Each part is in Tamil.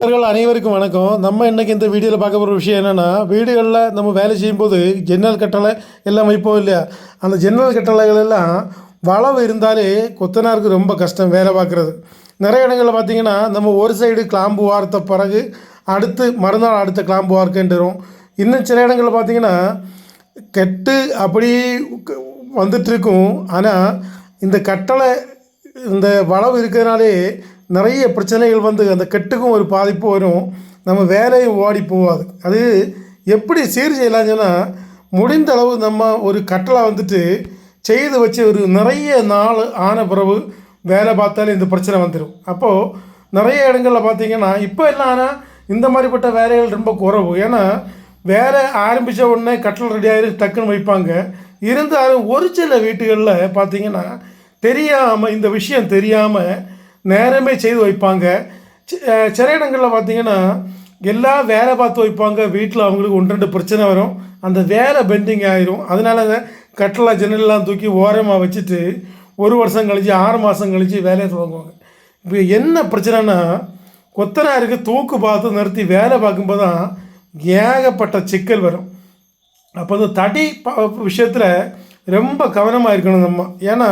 அனைவருக்கும் வணக்கம். நம்ம இன்றைக்கி இந்த வீடியோவில் பார்க்க போகிற விஷயம் என்னென்னா வீடுகளில் நம்ம வேலை செய்யும்போது ஜன்னல் கட்டளை எல்லாம் வைப்போம் இல்லையா? அந்த ஜன்னல் கட்டளைகள் எல்லாம் வளவு இருந்தாலே கொத்தனாருக்கு ரொம்ப கஷ்டம் வேலை பார்க்குறது. நிறைய இடங்களில் பார்த்தீங்கன்னா நம்ம ஒரு சைடு கிளாம்பு வார்த்த பிறகு அடுத்து மறுநாள் அடுத்த கிளாம்பு வார்க்கின்றோம். இன்னும் சில இடங்களில் பார்த்திங்கன்னா கெட்டு அப்படி வந்துட்டுருக்கும் ஆனால் இந்த கட்டளை இந்த வளவு இருக்கிறதுனாலே நிறைய பிரச்சனைகள் வந்து அந்த கெட்டுக்கும் ஒரு பாதிப்பு வரும். நம்ம வேலையும் ஓடி போகாது. அது எப்படி சீர் செய்யலாம் சொன்னால் முடிந்த அளவு நம்ம ஒரு கட்டளை வந்துட்டு செய்து வச்சு ஒரு நிறைய நாள் ஆன பிறகு வேலை பார்த்தாலே இந்த பிரச்சனை வந்துடும் அப்போது நிறைய இடங்களில் பார்த்தீங்கன்னா இப்போ எல்லாம் ஆனால் இந்த மாதிரிப்பட்ட வேலைகள் ரொம்ப குறவு. ஏன்னா வேலை ஆரம்பித்த உடனே கட்டளை ரெடி டக்குன்னு வைப்பாங்க. இருந்தாலும் ஒரு சில வீட்டுகளில் பார்த்தீங்கன்னா தெரியாமல் இந்த விஷயம் தெரியாமல் நேரமே செய்து வைப்பாங்க. சில இடங்களில் பார்த்தீங்கன்னா எல்லாம் வேலை பார்த்து வைப்பாங்க. வீட்டில் அவங்களுக்கு ஒன்று ரெண்டு பிரச்சனை வரும். அந்த வேலை பெண்டிங் ஆயிரும். அதனால அந்த கட்டளை ஜன்னல்லாம் தூக்கி ஓரமாக வச்சுட்டு ஒரு வருஷம் கழிச்சு ஆறு மாதம் கழிச்சு வேலையை துவங்குவாங்க. இப்போ என்ன பிரச்சனைனா கொத்தனாருக்கு தூக்கு பார்த்து நிறுத்தி வேலை பார்க்கும்போது தான் ஏகப்பட்ட சிக்கல் வரும். அப்போ இந்த தடி விஷயத்தில் ரொம்ப கவனமாக இருக்கணும் நம்ம. ஏன்னா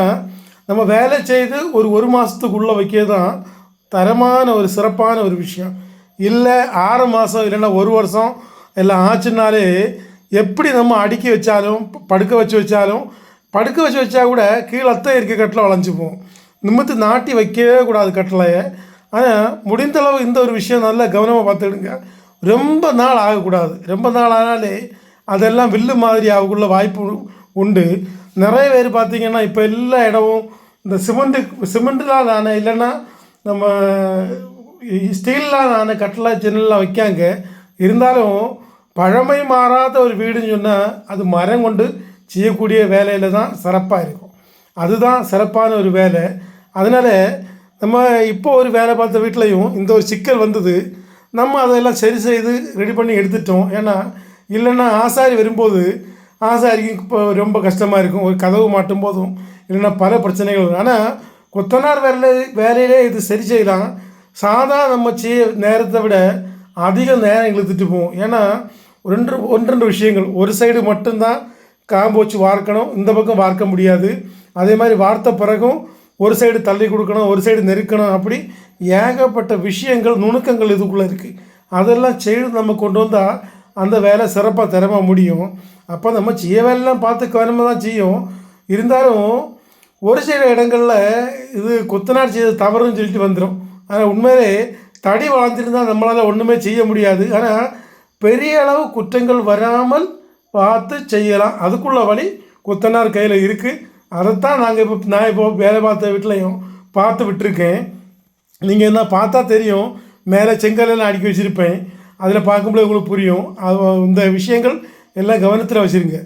நம்ம வேலை செய்து ஒரு ஒரு மாதத்துக்குள்ளே வைக்க தான் தரமான ஒரு சிறப்பான ஒரு விஷயம். இல்லை ஆறு மாதம் இல்லைன்னா ஒரு வருஷம் எல்லாம் ஆச்சுனாலே எப்படி நம்ம அடுக்கி வச்சாலும் ப- படுக்க வச்சு வச்சாலும் படுக்க வச்சு வச்சா கூட கீழே இருக்க கட்டில் வளைஞ்சு நிமித்து நாட்டி வைக்கவே கூடாது கட்டளையை ஆனால் முடிந்தளவு இந்த ஒரு விஷயம் நல்லா கவனமாக பார்த்துடுங்க ரொம்ப நாள் ஆகக்கூடாது. ரொம்ப நாள் ஆனாலே அதெல்லாம் வில்லு மாதிரி ஆகக்குள்ள வாய்ப்பு உண்டு. நிறைய பேர் பார்த்திங்கன்னா இப்போ எல்லா இடமும் இந்த சிமெண்ட்டு சிமெண்ட்டுலாம் ஆன இல்லைன்னா நம்ம ஸ்டீல்லாம் ஆன கட்டலாம் ஜன்னல்லாம் வைக்காங்க. இருந்தாலும் பழமை மாறாத ஒரு வீடுன்னு சொன்னால் அது மரம் கொண்டு செய்யக்கூடிய வேலையில் தான் சிறப்பாக இருக்கும். அதுதான் சிறப்பான ஒரு வேலை. அதனால் நம்ம இப்போ ஒரு வேலை பார்த்த வீட்லேயும் இந்த ஒரு சிக்கல் வந்தது. நம்ம அதெல்லாம் சரி செய்து ரெடி பண்ணி எடுத்துட்டோம். ஏன்னா இல்லைன்னா ஆசாரி வரும்போது ஆசாரிக்கும் இப்போ ரொம்ப கஷ்டமாக இருக்கும். ஒரு கதவு மாட்டும் போதும். இல்லைன்னா பல பிரச்சனைகள் வரும். ஆனால் கொத்தனார் வேலை வேலையிலே இது சரி செய்யலாம். சாதா நம்ம செய்ய நேரத்தை விட அதிக நேரம் இழுத்துட்டு போவோம். ஏன்னா ரெண்டு ஒன்றெண்டு விஷயங்கள். ஒரு சைடு மட்டும்தான் காம்பு வச்சு வார்க்கணும். இந்த பக்கம் வார்க்க முடியாது. அதே மாதிரி வார்த்த பிறகும் ஒரு சைடு தள்ளி கொடுக்கணும் ஒரு சைடு நெருக்கணும். அப்படி ஏகப்பட்ட விஷயங்கள் நுணுக்கங்கள் இதுக்குள்ளே இருக்குது அதெல்லாம் செய்து நம்ம கொண்டு வந்தால் அந்த வேலை சிறப்பாக திறமை முடியும். அப்போ நம்ம செய்ய வேலைலாம் பார்த்து கவனமாக தான் செய்யும். இருந்தாலும் ஒரு சில இடங்களில் இது கொத்தனார் செய்த தவறுன்னு சொல்லிட்டு வந்துடும் ஆனால் உண்மையிலே தடி வளர்ந்துருந்தால் நம்மளால் ஒன்றுமே செய்ய முடியாது. ஆனால் பெரிய அளவு குற்றங்கள் வராமல் பார்த்து செய்யலாம். அதுக்குள்ள வழி கொத்தனார் கையில் இருக்குது அதைத்தான் நாங்கள் இப்போ நான் இப்போ வேலை பார்த்த வீட்லையும் பார்த்து விட்டுருக்கேன். நீங்கள் என்ன பார்த்தா தெரியும். மேலே செங்கல்லாம் அடுக்கி வச்சுருப்பேன். அதில் பார்க்கும்போது உங்களுக்கு புரியும். அது இந்த விஷயங்கள் எல்லாம் கவனத்தில் வச்சுருங்க.